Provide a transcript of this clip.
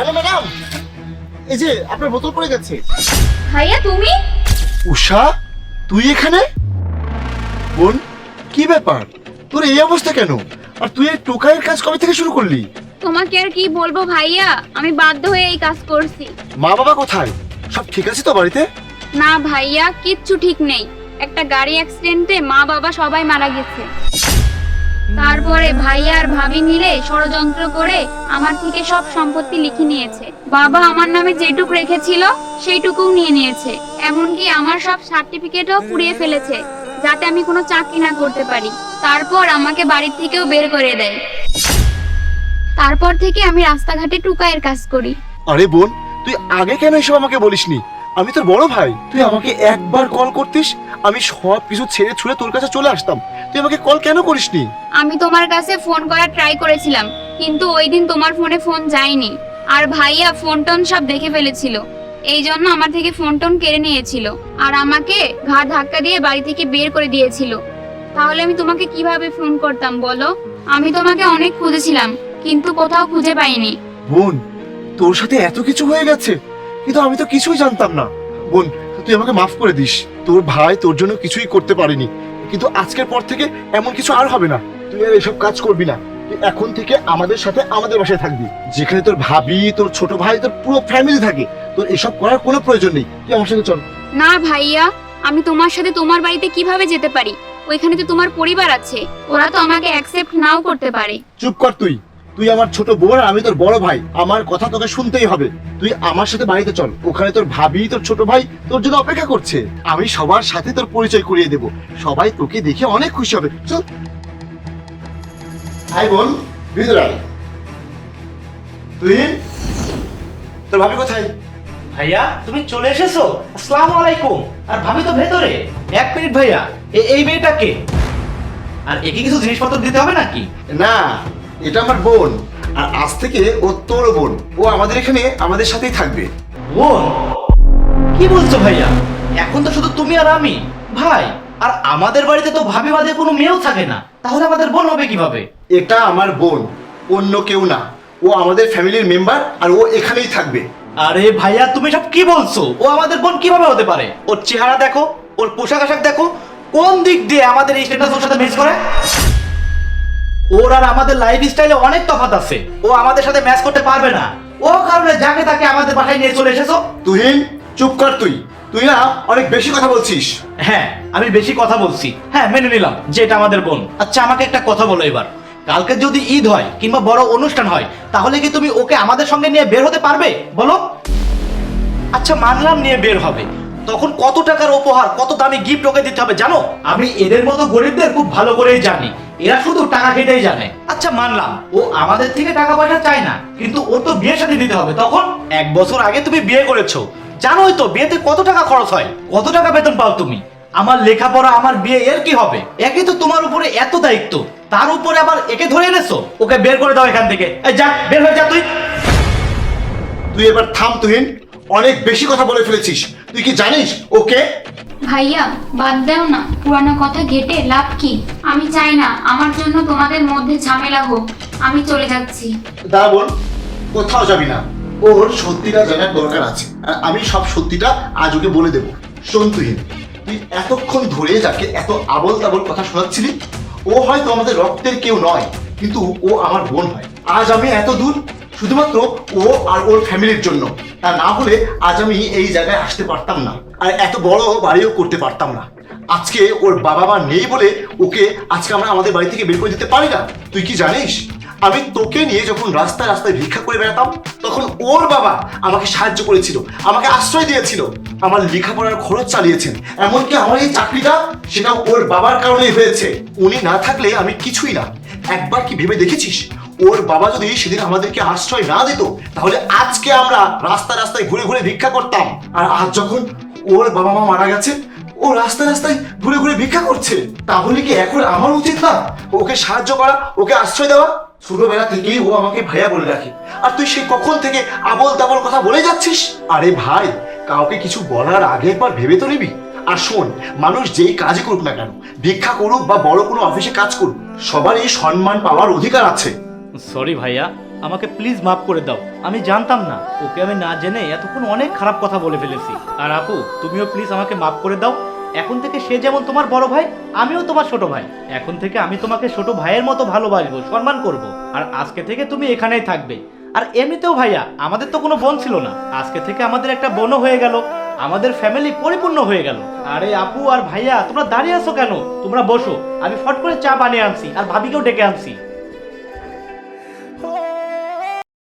Hello madam এই যে আপনার বোতল পড়ে গেছে। ভাইয়া তুমি? উষা তুই এখানে? বোন কি ব্যাপার? তোর এই অবস্থা কেন? আর তুই এই টোকাইয়ের কাজ কবে থেকে শুরু করলি? তোমাকে আর কি বলব ভাইয়া? আমি বাধ্য হয়ে এই কাজ করছি। মা বাবা কোথায়? সব ঠিক আছে তো বাড়িতে? না ভাইয়া কিচ্ছু ঠিক নেই। একটা গাড়ি অ্যাক্সিডেন্টে মা বাবা সবাই মারা গেছে। তারপরে ভাইয়া আর ভাবি মিলে ষড়যন্ত্র করে আমার থেকে সব সম্পত্তি লিখে নিয়েছে। বাবা আমার নামে যেটুক রেখেছিল, সেইটুকুও নিয়ে নিয়েছে। এমনকি আমার সব সার্টিফিকেটও পুড়িয়ে ফেলেছে, যাতে আমি কোনো চাকরি না করতে পারি। তারপর আমাকে বাড়ির থেকেও বের করে দেয়। তারপর থেকে আমি রাস্তাঘাটে টুকায়ের কাজ করি। আরে বোন, তুই আগে কেন এসব আমাকে বলিসনি? আমি তোর বড় ভাই, তুই আমাকে একবার কল করতিস আমি সব কিছু ছেড়ে ছুড়ে তোর কাছে চলে আসতাম। তুই আমাকে কল কেন করিসনি? আমি তোমার কাছে ফোন করার ট্রাই করেছিলাম কিন্তু ওই দিন তোমার ফোনে ফোন যায়নি। আর ভাইয়া ফোন টোন সব দেখে ফেলেছিল। এই জন্য আমার থেকে ফোন টোন কেড়ে নিয়েছিল। আর আমাকে ঘাড় ধাক্কা দিয়ে বাড়ি থেকে বের করে দিয়েছিল। তাহলে আমি তোমাকে কীভাবে ফোন করতাম বলো? আমি তোমাকে অনেক খুঁজেছিলাম কিন্তু কোথাও খুঁজে পাইনি। বোন তোর সাথে এত কিছু হয়ে গেছে কিন্তু আমি তো কিছুই জানতাম না। বোন তুই আমাকে মাফ করে দিস। তোর ভাই তোর জন্য কিছুই করতে পারেনি। কিন্তু আজকের পর থেকে এমন কিছু আর হবে না। তুই আর এসব কাজ করবি না। তুই এখন থেকে আমাদের সাথে আমাদের বাসায় থাকবি। যেখানে তোর ভাবি তোর ছোট ভাই তোর পুরো ফ্যামিলি থাকে। তোর এসব করার কোনো প্রয়োজন নেই। তুই আমার সাথে চল। না ভাইয়া আমি তোমার সাথে তোমার বাড়িতে কীভাবে যেতে পারি? ওইখানে তো তোমার পরিবার আছে। ওরা তো আমাকে অ্যাকসেপ্ট নাও করতে পারে। চুপ কর তুই। তুই আমার ছোট বোন আর আমি তোর বড় ভাই। আমার কথা তোকে শুনতেই হবে। তুই আমার সাথে বাড়িতে চল। ওখানে তোর ভাবি তোর ছোট ভাই তোর জন্য অপেক্ষা করছে। আমি সবার সাথে তোর পরিচয় করিয়ে দেব। সবাই তোকে দেখে অনেক খুশি হবে। চল। আই বোন ভিতরে আয়। তুই? তোর ভাবি কোথায়? ভাইয়া তুমি চলে এসেছ? আসসালামু আলাইকুম। আর ভাবি তো ভেতরে। এক মিনিট ভাইয়া এই মেয়েটাকে আর একে কিছু জিনিসপত্র দিতে হবে নাকি? না এটা আমার বোন। আর আজ থেকে ও তোর বোন। ও আমাদের এখানে আমাদের সাথেই থাকবে। বোন? কি বলছো ভাইয়া? এখন তো শুধু তুমি আর আমি। ভাই আর আমাদের বাড়িতে তো ভাবি বাদে কোনো মেয়েও থাকে না। তাহলে আমাদের বোন হবে কীভাবে? এটা আমার বোন অন্য কেউ না। ও আমাদের ফ্যামিলির মেম্বার আর ও এখানেই থাকবে। আরে ভাইয়া তুমি সব কি বলছো? ও আমাদের বোন কীভাবে হতে পারে? ওর চেহারা দেখো ওর পোশাক আশাক দেখো কোন দিক দিয়ে আমাদের এই স্ট্যাটাস ওর সাথে ম্যাচ করে ওর আর আমাদের লাইফ স্টাইলে অনেক তফাৎ আছে। ও আমাদের সাথে ম্যাচ করতে পারবে না। ও কারণে যাকে তাকে আমাদের বাসায় নিয়ে চলে এসেছ। তুহিন চুপ কর তুই। তুই না অনেক বেশি কথা বলছিস। হ্যাঁ আমি বেশি কথা বলছি। হ্যাঁ মেনে নিলাম যে এটা আমাদের বোন। আচ্ছা আমাকে একটা কথা বলো এবার। কালকে যদি ঈদ হয় কিংবা বড় অনুষ্ঠান হয় তাহলে কি তুমি ওকে আমাদের সঙ্গে নিয়ে বের হতে পারবে? বলো। আচ্ছা মানলাম নিয়ে বের হবে। তখন কত টাকার উপহার কত দামি গিফট ওকে দিতে হবে জানো? আমি এদের মতো গরিবদের খুব ভালো করেই জানি। এরা শুধু টাকা খেটেই জানে। আচ্ছা মানলাম। ও আমাদের থেকে টাকা পয়সা চায় না কিন্তু ওর তো বিয়ে সাথে দিতে হবে। তখন? এক বছর আগে তুমি বিয়ে করেছ। জানোই তো বিয়েতে কত টাকা খরচ হয়? কত টাকা বেতন পাও তুমি? আমার লেখাপড়া আমার বিয়ে এর কি হবে? একে তো তোমার উপরে এত দায়িত্ব তার উপরে আবার একে ধরে এনেছো? ওকে বের করে দাও এখান থেকে। এই যা বের হয়ে যা তুই। তুই এবার থাম তুহিন অনেক বেশি কথা বলে ফেলেছিস। তুই কি জানিস ওকে ভাইয়া বাদ দাও না। পুরানো কথা ঘেটে লাভ কি? আমি চাই না আমার জন্য তোমাদের মধ্যে ঝামেলা হোক। আমি চলে যাচ্ছি। দাঁড়া বোন কোথাও যাবি না। ওর সত্যিটা জানার দরকার আছে। আর আমি সব সত্যিটা আজ ওকে বলে দেবো। শোন তুহিন তুই এতক্ষণ ধরে যাকে এত আবল তাবল কথা শোনাচ্ছিলি ও হয়তো আমাদের রক্তের কেউ নয় কিন্তু ও আমার বোন হয়। আজ আমি এত দূর শুধুমাত্র ও আর ওর ফ্যামিলির জন্য। তা না হলে আজ আমি এই জায়গায় আসতে পারতাম না। আর এত বড় বাড়িও করতে পারতাম না। আজকে ওর বাবা মা নেই বলে ওকে আজকে আমরা আমাদের বাড়ি থেকে বের করে দিতে পারি না। তুই কি জানিস? আমি তোকে নিয়ে যখন রাস্তায় রাস্তায় ভিক্ষা করে বেড়াতাম, তখন ওর বাবা আমাকে সাহায্য করেছিল, আমাকে আশ্রয় দিয়েছিল। আমার লেখাপড়ার খরচ চালিয়েছেন। এমনকি আমার এই চাকরিটা সেটা ওর বাবার কারণেই হয়েছে। উনি না থাকলে আমি কিছুই না। একবার কি ভেবে দেখেছিস? ওর বাবা যদি সেদিন আমাদেরকে আশ্রয় না দিত, তাহলে আজকে আমরা রাস্তায় রাস্তায় ঘুরে ঘুরে ভিক্ষা করতাম। আর আজ যখন ওর বাবা মা মারা গেছে, ও রাস্তায় রাস্তায় ঘুরে ঘুরে ভিক্ষা করছে। তাহলে কি এখন আমার উচিত না ওকে সাহায্য করা, ওকে আশ্রয় দেওয়া? ছোটবেলা থেকেই ও আমাকে ভাইয়া বলে রাখে। আর তুই সে কখন থেকে আবল তাবল কথা বলে যাচ্ছিস? আরে ভাই, কাউকে কিছু বলার আগে একবার ভেবে তো নিবি। আর শোন, মানুষ যেই কাজই করুক না কেন, ভিক্ষা করুক বা বড় কোনো অফিসে কাজ করুক, সবারই সম্মান পাওয়ার অধিকার আছে। সরি ভাইয়া, আমাকে প্লিজ মাফ করে দাও। আমি জানতাম না। ওকে আমি না জেনে এতক্ষণ অনেক খারাপ কথা বলে ফেলেছি। আর আপু, তুমিও প্লিজ আমাকে মাফ করে দাও। এখন থেকে সে যেমন তোমার বড় ভাই, আমিও তোমার ছোট ভাই। এখন থেকে আমি তোমাকে ছোট ভাইয়ের মতো ভালোবাসবো, সম্মান করব। আর আজকে থেকে তুমি এখানেই থাকবে। আর এমনিতেও ভাইয়া, আমাদের তো কোনো বোন ছিল না। আজকে থেকে আমাদের একটা বোনও হয়ে গেল। আমাদের ফ্যামিলি পরিপূর্ণ হয়ে গেল। আরে আপু আর ভাইয়া, তোমরা দাঁড়িয়ে আছো কেন? তোমরা বসো। আমি ফট করে চা বানিয়ে আনছি, আর ভাবিকেও ডেকে আনছি।